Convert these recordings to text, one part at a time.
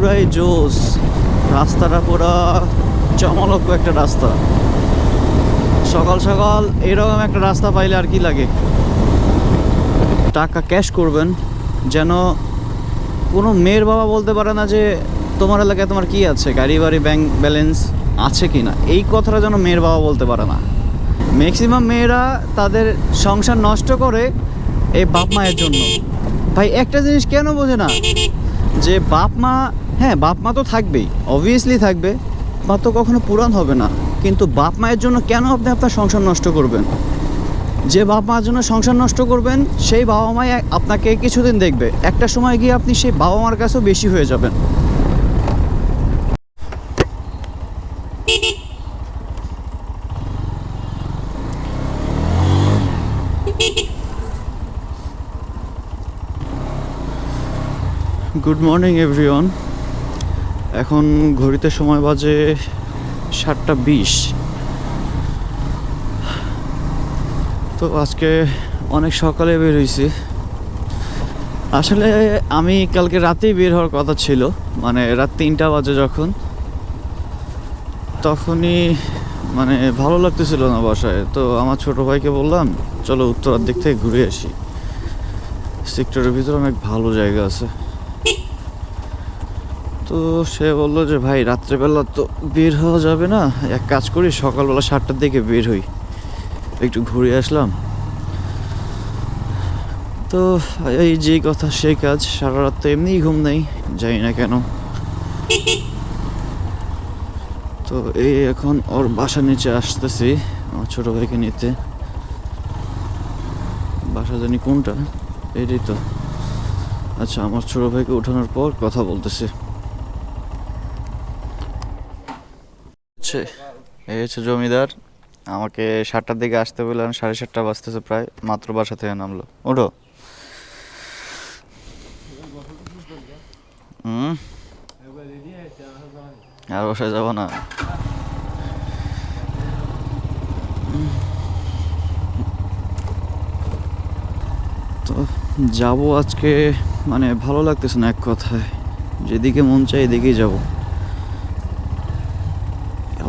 পুরাই জোস। রাস্তাটা পুরা চমলক্ষ একটা রাস্তা। সকাল সকাল এরকম একটা রাস্তা পাইলে আর কি লাগে? টাকা ক্যাশ করবেন। যেন কোনো মেয়ের বাবা বলতে পারে না যে, তোমার এলাকায় তোমার কি আছে? গাড়ি, বাড়ি, ব্যাংক ব্যালেন্স আছে কি না? এই কথাটা যেন মেয়ের বাবা বলতে পারে না। ম্যাক্সিমাম মেয়েরা তাদের সংসার নষ্ট করে এই বাপ মায়ের জন্য। ভাই, একটা জিনিস কেন বোঝে না? যে বাপ মা হ্যাঁ বাপ মা তো থাকবেই অবভিয়াসলি থাকবে, মা তো কখনো পুরান হবে না। কিন্তু বাপ মায়ের জন্য কেন আপনি আপনার সংসার নষ্ট করবেন? যে বাপ মার জন্য সংসার নষ্ট করবেন, সেই বাবা মাই আপনাকে কিছুদিন দেখবে। একটা সময় গিয়ে আপনি সেই বাবা মার কাছেও বেশি হয়ে যাবেন। গুড মর্নিং এভরিওয়ান এখন ঘড়িতে সময় বাজে সাতটা বিশ। তো আজকে অনেক সকালে বের হয়েছি আসলে আমি কালকে রাতেই বের হওয়ার কথা ছিল মানে রাত তিনটা বাজে যখন। তখনই মানে ভালো লাগতেছিল না বাসায়। তো আমার ছোট ভাইকে বললাম, চলো উত্তরার দিক থেকে ঘুরে আসি। সেক্টরের ভিতরে অনেক ভালো জায়গা আছে। তো সে বলল যে, ভাই, রাত্রেবেলা তো বের হওয়া যাবে না। এক কাজ করি, সকালবেলা সাতটার দিকে বের হই। একটু ঘুরে আসলাম। তো এই যে কথা, সেই কাজ। সারা রাত তো এমনিই ঘুম নেই, জানি না কেন। তো এই এখন ওর বাসা নিচে আসতেছি, আমার ছোট ভাইকে নিতে। বাসা জানি কোনটা? এটাই তো। আচ্ছা আমার ছোট ভাইকে ওঠানোর পর কথা বলতেছি। হচ্ছে? এই হচ্ছে জমিদার। আমাকে সাতটার দিকে আসতে বললেন সাড়ে সাতটা বাজতেছে প্রায়, মাত্র বাসা থেকে নামলো। ওঠো হুম? আর বসায় যাব না। তো যাব আজকে মানে ভালো লাগতেছে না এক কথায়। যেদিকে মন চাই এদিকেই যাব।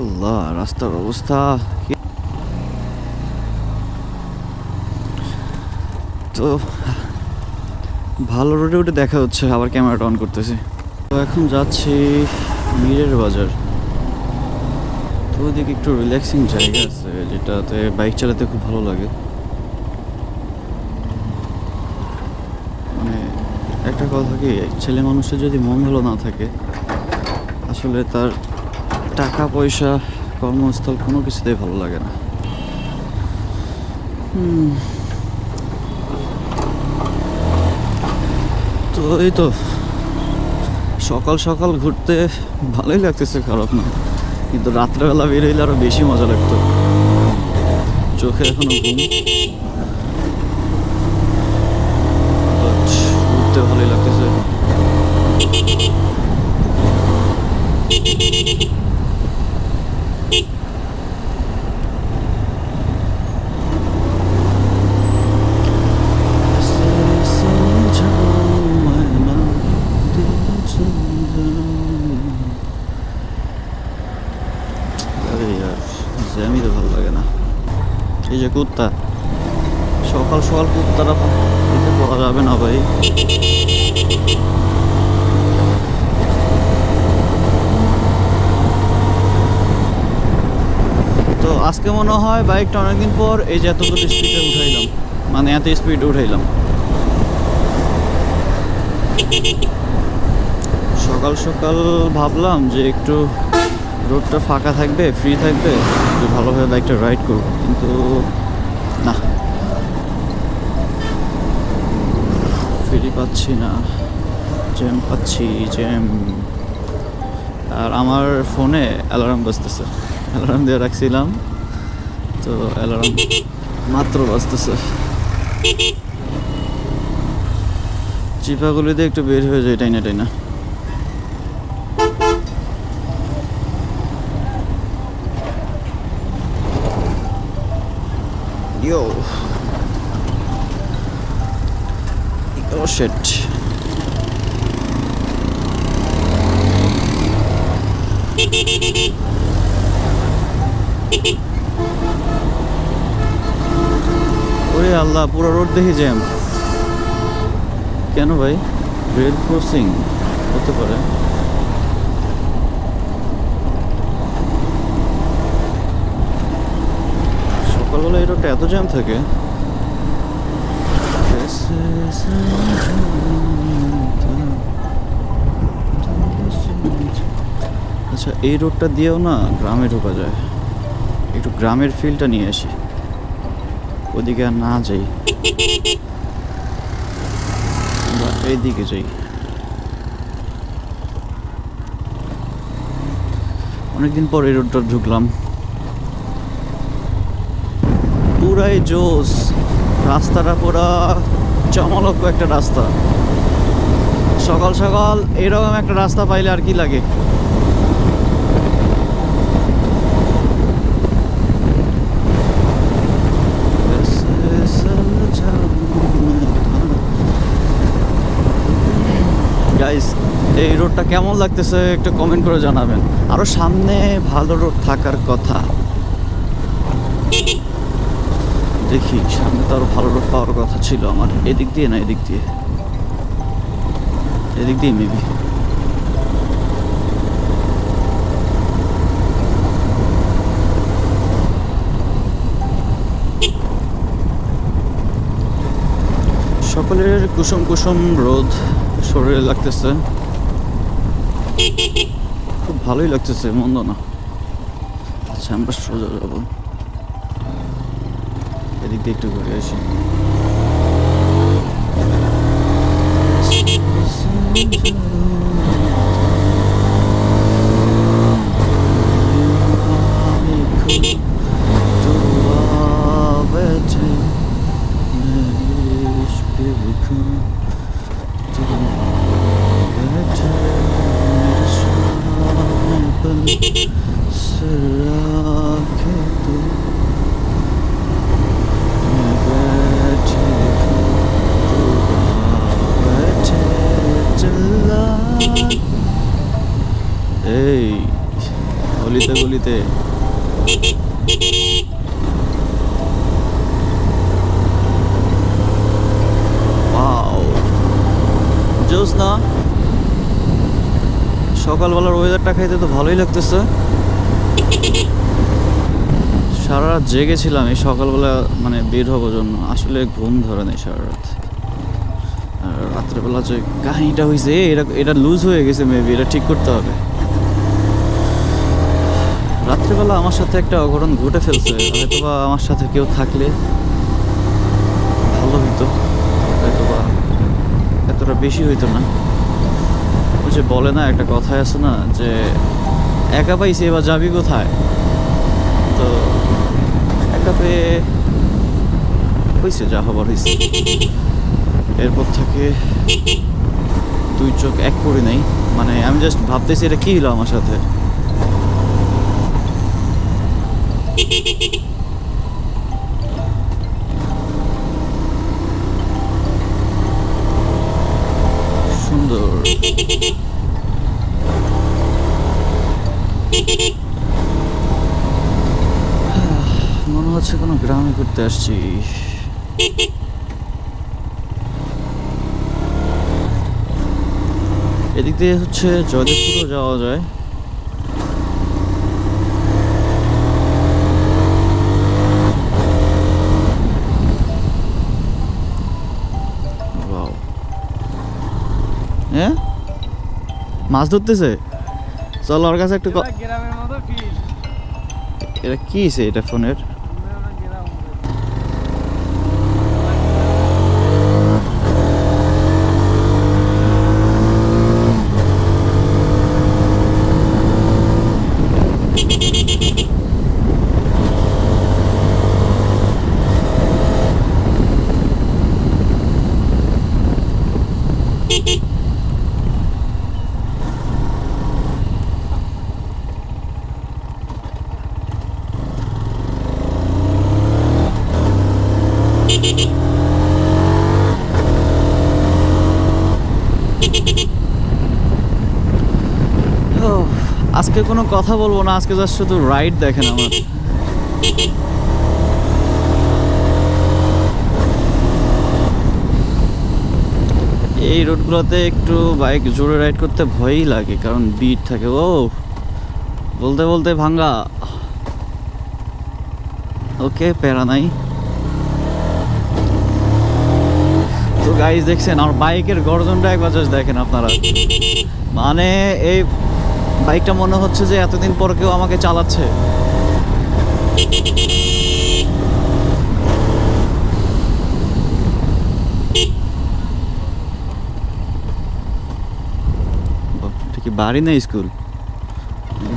আল্লাহ, রাস্তার অবস্থা তো, ভালো রোডে উঠে দেখা হচ্ছে, আবার ক্যামেরাটা অন করতেছি। তো এখন যাচ্ছি মিরের বাজার। তো ওইদিকে একটু রিল্যাক্সিং জায়গা আছে, যেটাতে বাইক চালাতে খুব ভালো লাগে। মানে একটা কথা কি, ছেলে মানুষের যদি মন ভালো না থাকে, আসলে তার টাকা পয়সা কর্মস্থল, কোনো কিছুতেই ভালো লাগে না। তো এই তো, সকাল সকাল ঘুরতে ভালোই লাগতেছে, খারাপ না। কিন্তু রাত্রেবেলা বেরোইলে আরও বেশি মজা লাগতো। চোখে এখনও ঘুম But ঘুরতে ভালোই লাগতেছে আরে ইয়ার জ্যামই তো ভালো লাগে না এই যে কুত্তা। সকাল সকাল কুত্তাটা দিতে পারা যাবে না ভাই। তো আজকে মনে হয় বাইকটা অনেকদিন পর এই যে এতগুলো স্পিডে উঠাইলাম। মানে এত স্পিড উঠাইলাম। সকাল সকাল ভাবলাম যে একটু রোডটা ফাঁকা থাকবে ফ্রি থাকবে। একটু ভালোভাবে বাইকটা রাইড করব, কিন্তু না। ফ্রি পাচ্ছি না জ্যাম পাচ্ছি জ্যাম আর আমার ফোনে অ্যালার্ম বাজতেছে। অ্যালার্ম দিয়ে রাখছিলাম, তো অ্যালার্ম মাত্র বাজতেছে। চিপাগুলিতে একটু বের হয়ে যায় টাইনা টাইনা। শেড ওরে আল্লাহ, পুরো রোড দেখি জ্যাম। কেন ভাই? রেল ক্রসিং হতে পারে। সকালবেলা এই রোডটা এত জ্যাম থাকে। আচ্ছা এই রোডটা দিয়েও না গ্রামে ঢোকা যায়। একটু গ্রামের ফিলটা নিয়ে আসি। ওদিকে আর না যাই। এইদিকে যাই। অনেকদিন পর এই রোডটা ঢুকলাম। পুরাই জোস। রাস্তাটা পুরা চমলক্ষ একটা রাস্তা। সকাল সকাল এরকম একটা রাস্তা পাইলে আর কি লাগে? গাইস এই রোডটা কেমন লাগতেছে একটু কমেন্ট করে জানাবেন। আরও সামনে ভালো রোড থাকার কথা। দেখি, সামনে তো আরও ভালো রোড পাওয়ার কথা ছিল আমার। এদিক দিয়ে না এদিক দিয়ে? এদিক দিয়ে মেবি সকলের কুসুম কুসুম রোদ শরীরে লাগতেছে। খুব ভালোই লাগতেছে, মন্দ না। আচ্ছা আমরা সোজা যাব। এদিক দিয়ে একটু ঘুরে আসি এই জোস না সকালবেলার ওয়েদারটা খাইতে তো ভালোই লাগতেছে। সারা রাত জেগেছিলাম এই সকালবেলা মানে বের হবার জন্য। আসলে ঘুম ধরে নেই সারা রাত আর রাত্রেবেলা যে কাহিনীটা হয়েছে এটা এটা লুজ হয়ে গেছে মেবি এটা ঠিক করতে হবে। রাত্রেবেলা আমার সাথে একটা অঘটন ঘটে ফেলছে। হয়তোবা আমার সাথে কেউ থাকলে ভালো হইতো। হয়তোবা এতটা বেশি হইতো না। ওই যে বলে না, একটা কথায় আছে না, যে একা পাইছি, এবার যাবি কোথায়? তো একা পেয়ে হয়েছে যা হবার হয়েছে এরপর থেকে দুই চোখ এক করে নেই। মানে আমি জাস্ট ভাবতেছি, এটা কি হলো আমার সাথে? সুন্দর। মনে হচ্ছে কোনো গ্রামে ঘুরতে আসছি। এদিক দিয়ে হচ্ছে জয়দেবপুরও যাওয়া যায়। হ্যাঁ? মাছ ধরতেছে? চল ওর কাছে একটু এটা কি এটা ফোনের? সাথে কোনো কথা বলব না, আজকে জাস্ট শুধু রাইড দেখেন আমার। এই রোডগুলোতে একটু বাইক জোরে রাইড করতে ভয়ই লাগে, কারণ বিট থাকে। ও, বলতে বলতে ভাঙ্গা। ওকে, প্যারা নাই। তো গাইজ দেখছেন, আমার বাইকের গর্জনটা একবার জাস্ট দেখেন আপনারা। মানে এই বাইকটা মনে হচ্ছে যে এতদিন পর কেউ আমাকে চালাচ্ছে। বাড়ি না স্কুল?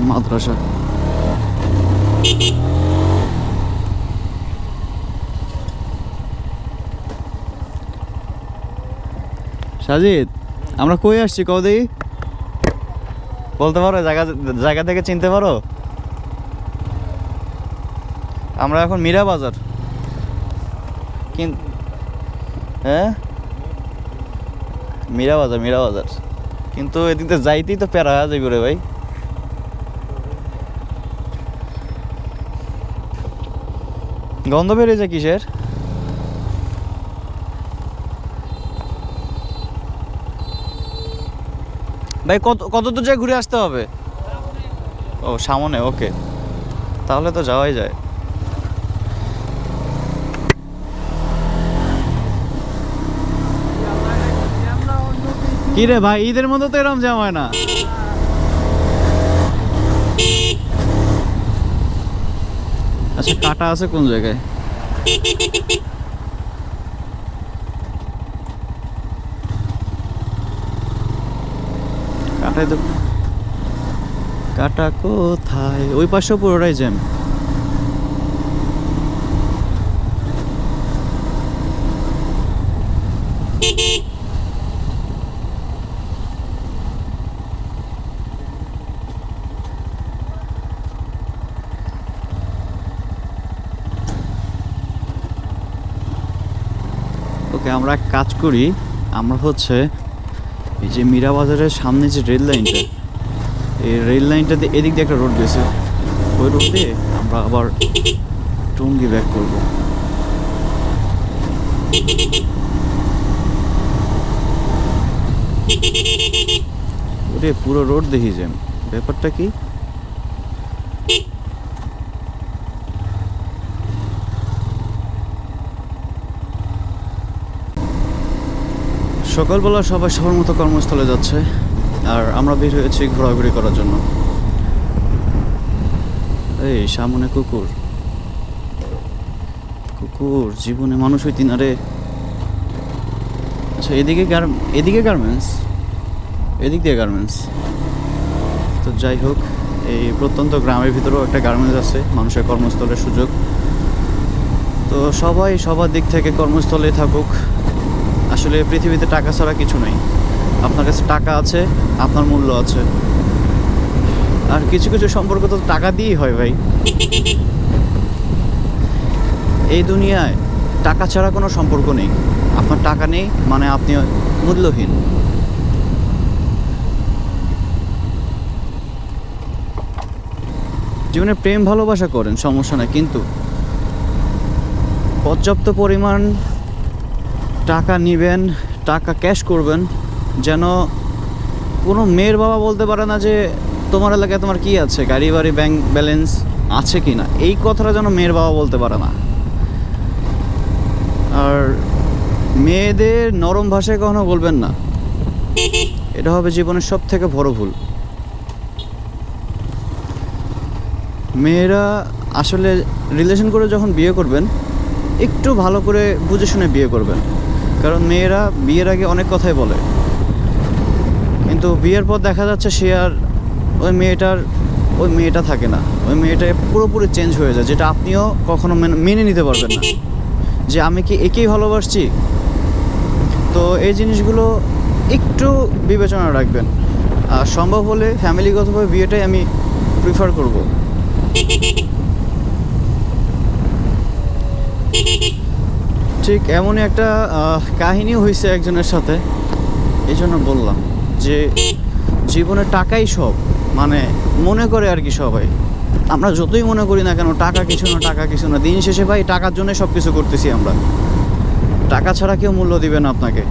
মাদ্রাসা। সাজিদ, আমরা কই আসছি কদি বলতে পারো, জায়গা জায়গা থেকে চিনতে পারো? আমরা এখন মীরা বাজার। হ্যাঁ? মীরা বাজার মীরা বাজার। কিন্তু এদিক তো যাইতেই তো প্যারা যাইব রে ভাই। গন্ধ বেরিয়েছে কিসের? ভাই, কত কত দূর যায় ঘুরে আসতে হবে? ও, সামনে, ওকে। তাহলে তো যাওয়াই যায়। কি ভাই, ঈদের মধ্যে তো এরকম জাম হয় না। আচ্ছা কাটা আছে কোন জায়গায়? কাটাই তো কাটা কোথায়? ওই পাশেও পুরোটাই জ্যাম ওকে আমরা এক কাজ করি। আমরা হচ্ছে এই যে মীরা বাজারের সামনে যে রেল লাইনটা এই রেল লাইনটাতে এদিক দিয়ে একটা রোড গেছে। ওই রোড দিয়ে আমরা আবার টঙ্গি ব্যাক করব। পুরো রোড দেখি যে ব্যাপারটা কি? সকালবেলা সবাই সবার মতো কর্মস্থলে যাচ্ছে, আর আমরা বের হয়েছি ঘোরাঘুরি করার জন্য। এই, সামনে কুকুর। কুকুর, জীবনে মানুষ হইতি না রে। আচ্ছা এদিকে এদিকে গার্মেন্টস। এদিক দিয়ে গার্মেন্টস। তো যাই হোক, এই প্রত্যন্ত গ্রামের ভিতরেও একটা গার্মেন্টস আছে, মানুষের কর্মস্থলের সুযোগ। তো সবাই সবার দিক থেকে কর্মস্থলে থাকুক। আসলে পৃথিবীতে টাকা ছাড়া কিছু নেই। আপনার কাছে টাকা আছে, আপনার মূল্য আছে। আর কিছু কিছু সম্পর্ক তো টাকা দিয়েই হয় ভাই। এই দুনিয়ায় টাকা ছাড়া কোনো সম্পর্ক নেই। আপনার টাকা নেই মানে আপনি মূল্যহীন। জীবনে প্রেম ভালোবাসা করেন, সমস্যা নাই, কিন্তু পর্যাপ্ত পরিমাণ টাকা নেবেন, টাকা ক্যাশ করবেন, যেন কোনো মেয়ের বাবা বলতে পারে না যে তোমার এলাকায় তোমার কি আছে, গাড়ি বাড়ি ব্যাংক ব্যালেন্স আছে কি না? এই কথাটা যেন মেয়ের বাবা বলতে পারে না। আর মেয়েদের নরম ভাষায় কখনো বলবেন না। এটা হবে জীবনের সব থেকে বড় ভুল। মেয়েরা আসলে রিলেশন করে যখন বিয়ে করবেন, একটু ভালো করে বুঝে শুনে বিয়ে করবেন। কারণ মেয়েরা বিয়ের আগে অনেক কথাই বলে। কিন্তু বিয়ের পর দেখা যাচ্ছে সে আর ওই মেয়েটার, ওই মেয়েটা থাকে না। ওই মেয়েটা পুরোপুরি চেঞ্জ হয়ে যায়, যেটা আপনিও কখনো মেনে- নিতে পারবেন না। যে আমি কি একেই ভালোবাসছি? তো এই জিনিসগুলো একটু বিবেচনা রাখবেন। আর সম্ভব হলে ফ্যামিলিগতভাবে বিয়েটাই আমি প্রিফার করব। ঠিক এমনই একটা আহ, কাহিনীও হয়েছে একজনের সাথে। এই জন্য বললাম যে জীবনে টাকাই সব। মানে মনে করে আর কি সবাই। আমরা যতই মনে করি না কেন টাকা কিছু না টাকা কিছু না। দিন শেষে ভাই টাকার জন্য সব কিছু করতেছি আমরা। টাকা ছাড়া কেউ মূল্য দিবে না আপনাকে।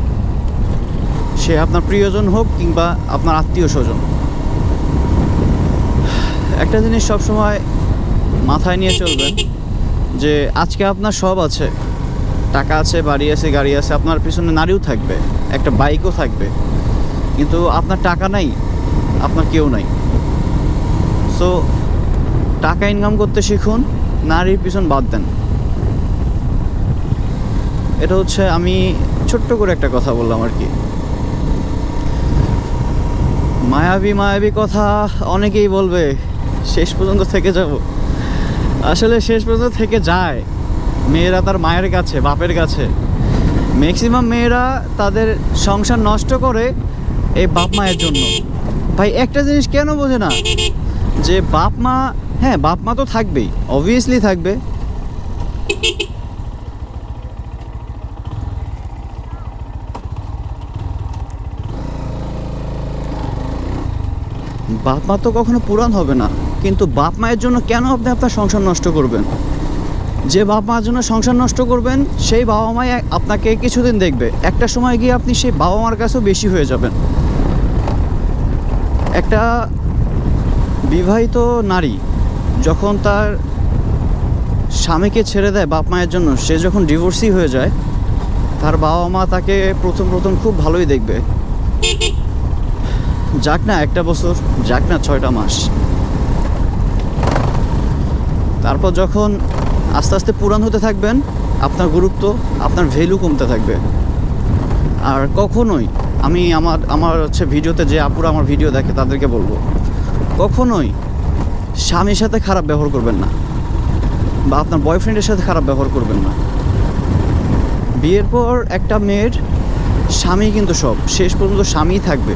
সে আপনার প্রিয়জন হোক কিংবা আপনার আত্মীয় স্বজন। একটা জিনিস সবসময় মাথায় নিয়ে চলবেন যে আজকে আপনার সব আছে। টাকা আছে, বাড়ি আছে, গাড়ি আছে, আপনার পিছনে নারীও থাকবে, একটা বাইকও থাকবে। কিন্তু আপনার টাকা নাই, আপনার কেউ নাই। সো টাকা ইনকাম করতে শিখুন, নারীর পিছন বাদ দেন। এটা হচ্ছে আমি ছোট্ট করে একটা কথা বললাম আর কি। মায়াবী মায়াবী কথা অনেকেই বলবে, শেষ পর্যন্ত থেকে যাব। আসলে শেষ পর্যন্ত থেকে যায়। মেয়েরা তার মায়ের কাছে, বাপের কাছে। ম্যাক্সিমাম মেয়েরা তাদের সংসার নষ্ট করে এই বাপ মায়ের জন্য। ভাই, একটা জিনিস কেন বোঝে না? যে বাপ মা হ্যাঁ বাপ মা তো থাকবেই অবভিয়াসলি থাকবে। বাপ মা তো কখনো পুরান হবে না, কিন্তু বাপ মায়ের জন্য কেন আপনি আপনার সংসার নষ্ট করবেন? যে বাপ মার জন্য সংসার নষ্ট করবেন, সেই বাবা মাই আপনাকে কিছুদিন দেখবে। একটা সময় গিয়ে আপনি সেই বাবা মার কাছেও বেশি হয়ে যাবেন। একটা বিবাহিত নারী যখন তার স্বামীকে ছেড়ে দেয় বাপ মায়ের জন্য, সে যখন ডিভোর্সি হয়ে যায়, তার বাবা মা তাকে প্রথম প্রথম খুব ভালোই দেখবে। যাক না, একটা বছর, যাক না ছয়টা মাস। তারপর যখন আস্তে আস্তে পুরান হতে থাকবেন, আপনার গুরুত্ব, আপনার ভ্যালু কমতে থাকবে। আর কখনোই আমি আমার আমার হচ্ছে ভিডিওতে যে আপুরা আমার ভিডিও দেখে তাদেরকে বলব, কখনোই স্বামীর সাথে খারাপ ব্যবহার করবেন না বা আপনার বয়ফ্রেন্ডের সাথে খারাপ ব্যবহার করবেন না। বিয়ের পর একটা মেয়ের স্বামী কিন্তু সব, শেষ পর্যন্ত স্বামী থাকবে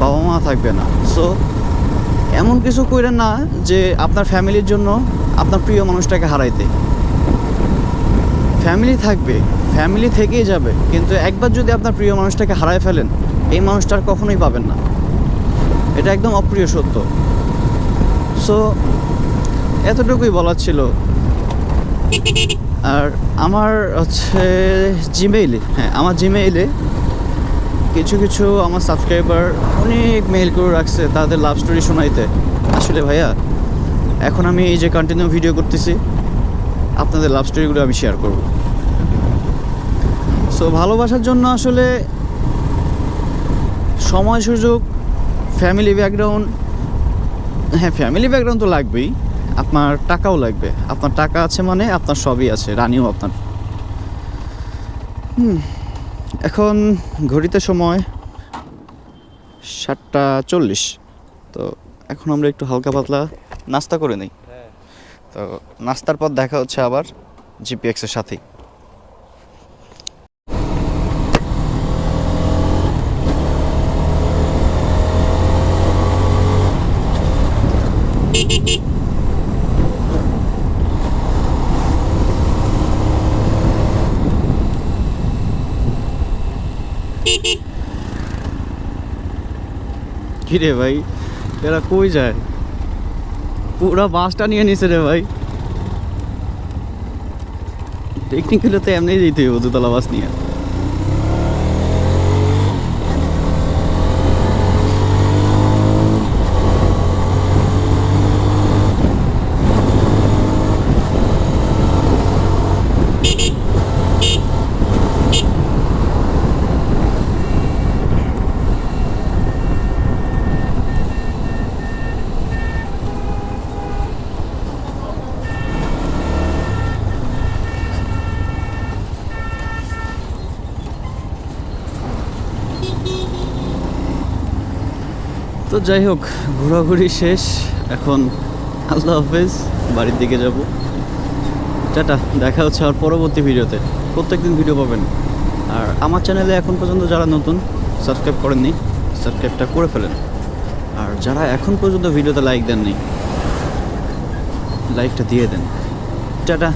বাবা মা থাকবে না। সো এমন কিছু করেন না যে আপনার ফ্যামিলির জন্য আপনার প্রিয় মানুষটাকে হারাইতে। ফ্যামিলি থাকবে, ফ্যামিলি থেকেই যাবে, কিন্তু একবার যদি আপনার প্রিয় মানুষটাকে হারায় ফেলেন, এই মানুষটা আর কখনোই পাবেন না। এটা একদম অপ্রিয় সত্য। সো এতটুকুই বলার ছিল। আর আমার হচ্ছে জিমেইলে হ্যাঁ আমার জিমেইলে কিছু কিছু আমার সাবস্ক্রাইবার অনেক মেইল করে রাখছে তাদের লাভ স্টোরি শোনাইতে। আসলে ভাইয়া, এখন আমি এই যে কন্টিনিউ ভিডিও করতেছি, আপনাদের লাভ স্টোরিগুলো আমি শেয়ার করব। সো ভালোবাসার জন্য আসলে সময় সুযোগ ফ্যামিলি ব্যাকগ্রাউন্ড হ্যাঁ ফ্যামিলি ব্যাকগ্রাউন্ড তো লাগবেই, আপনার টাকাও লাগবে। আপনার টাকা আছে মানে আপনার সবই আছে, রানিও আপনার। হুম। এখন ঘড়িতে সময় সাতটা চল্লিশ। তো এখন আমরা একটু হালকা পাতলা নাস্তা করে নিই। তো নাস্তার পর দেখা হচ্ছে আবার জিপিএক্সের সাথেই। কি রে ভাই? এরা কই যায়? পুরা বাসটা নিয়ে নিছে রে ভাই। টেকনিক্যালি তো এমনি যেতে হবে দুতলা বাস নিয়ে তো যাই হোক, ঘোরাঘুরি শেষ। এখন আল্লাহ হাফেজ, বাড়ির দিকে যাব। টাটা, দেখা হচ্ছে আর পরবর্তী ভিডিওতে। প্রত্যেকদিন ভিডিও পাবেন। আর আমার চ্যানেলে এখন পর্যন্ত যারা নতুন, সাবস্ক্রাইব করেননি, সাবস্ক্রাইবটা করে ফেলেন। আর যারা এখন পর্যন্ত ভিডিওতে লাইক দেননি, লাইকটা দিয়ে দেন। টাটা।